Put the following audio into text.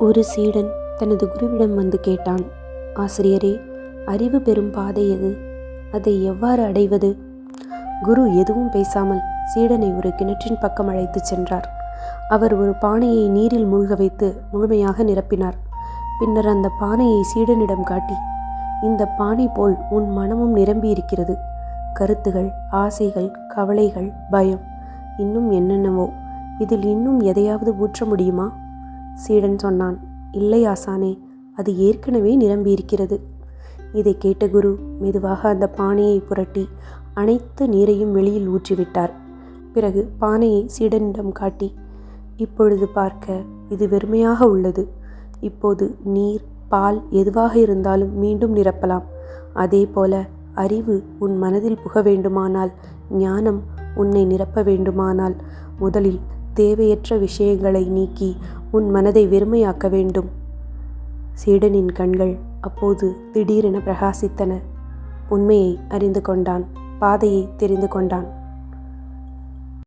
ஒரு சீடன் தனது குருவிடம் வந்து கேட்டான் ஆசிரியரே அறிவு பெறும் பாதை எது? அதை எவ்வாறு அடைவது? குரு எதுவும் பேசாமல் சீடனை ஒரு கிணற்றின் பக்கம் அழைத்துச் சென்றார். அவர் ஒரு பானையை நீரில் மூழ்க வைத்து முழுமையாக நிரப்பினார். பின்னர் அந்த பானையை சீடனிடம் காட்டி இந்த பானை போல் உன் மனமும் நிரம்பியிருக்கிறது. கருத்துகள் ஆசைகள் கவலைகள் பயம் இன்னும் என்னென்னவோ? இதில் இன்னும் எதையாவது ஊற்ற முடியுமா? சீடன் சொன்னான் இல்லை ஆசானே அது ஏற்கனவே நிரம்பியிருக்கிறது. இதை கேட்ட குரு மெதுவாக அந்த பானையை புரட்டி அனைத்து நீரையும் வெளியில் ஊற்றிவிட்டார். பிறகு பானையை சீடனிடம் காட்டி இப்பொழுது பார்க்க இது வெறுமையாக உள்ளது. இப்போது நீர் பால் எதுவாக இருந்தாலும் மீண்டும் நிரப்பலாம். அதே போல அறிவு உன் மனதில் புக வேண்டுமானால் ஞானம் உன்னை நிரப்ப வேண்டுமானால் முதலில் தேவையற்ற விஷயங்களை நீக்கி உன் மனதை வெறுமையாக்க வேண்டும். சீடனின் கண்கள் அப்போது திடீரென பிரகாசித்தன. உண்மையை அறிந்து கொண்டான். பாதையை தெரிந்து கொண்டான்.